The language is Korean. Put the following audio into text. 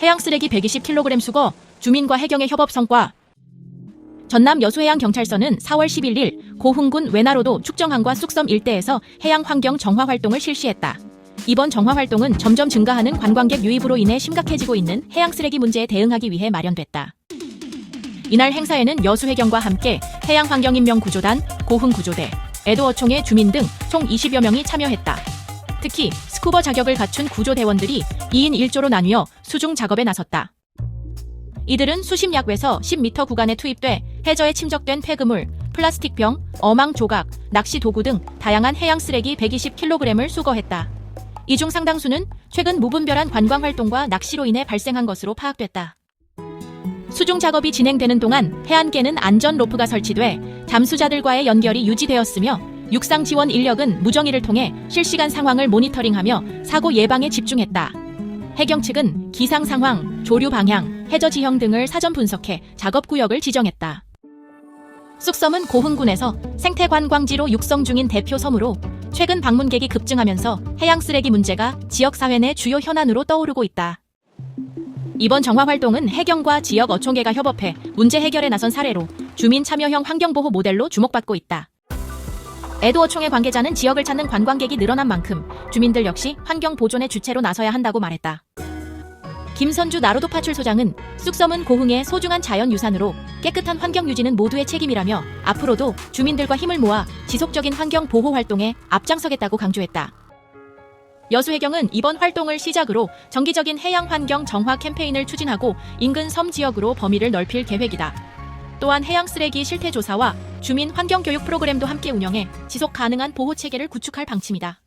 해양 쓰레기 120kg 수거, 주민과 해경의 협업 성과. 전남 여수해양경찰서는 4월 11일 고흥군 외나로도 축정항과 쑥섬 일대에서 해양 환경 정화 활동을 실시했다. 이번 정화 활동은 점점 증가하는 관광객 유입으로 인해 심각해지고 있는 해양 쓰레기 문제에 대응하기 위해 마련됐다. 이날 행사에는 여수해경과 함께 해양환경인명구조단, 고흥구조대, 에도어총의 주민 등 총 20여 명이 참여했다. 특히 스쿠버 자격을 갖춘 구조대원들이 2인 1조로 나뉘어 수중 작업에 나섰다. 이들은 수심 약외서 10m 구간에 투입돼 해저에 침적된 폐그물, 플라스틱 병, 어망 조각, 낚시 도구 등 다양한 해양 쓰레기 120kg을 수거했다. 이 중 상당수는 최근 무분별한 관광 활동과 낚시로 인해 발생한 것으로 파악됐다. 수중 작업이 진행되는 동안 해안계는 안전 로프가 설치돼 잠수자들과의 연결이 유지되었으며 육상 지원 인력은 무정의를 통해 실시간 상황을 모니터링하며 사고 예방에 집중했다. 해경 측은 기상 상황, 조류 방향, 해저 지형 등을 사전 분석해 작업 구역을 지정했다. 쑥섬은 고흥군에서 생태 관광지로 육성 중인 대표 섬으로 최근 방문객이 급증하면서 해양 쓰레기 문제가 지역 사회 내 주요 현안으로 떠오르고 있다. 이번 정화 활동은 해경과 지역 어촌계가 협업해 문제 해결에 나선 사례로 주민 참여형 환경보호 모델로 주목받고 있다. 에도어총의 관계자는 지역을 찾는 관광객이 늘어난 만큼 주민들 역시 환경 보존의 주체로 나서야 한다고 말했다. 김선주 나로도 파출소장은 쑥섬은 고흥의 소중한 자연유산으로 깨끗한 환경 유지는 모두의 책임이라며 앞으로도 주민들과 힘을 모아 지속적인 환경 보호 활동에 앞장서겠다고 강조했다. 여수해경은 이번 활동을 시작으로 정기적인 해양 환경 정화 캠페인을 추진하고 인근 섬 지역으로 범위를 넓힐 계획이다. 또한 해양 쓰레기 실태 조사와 주민 환경 교육 프로그램도 함께 운영해 지속 가능한 보호 체계를 구축할 방침이다.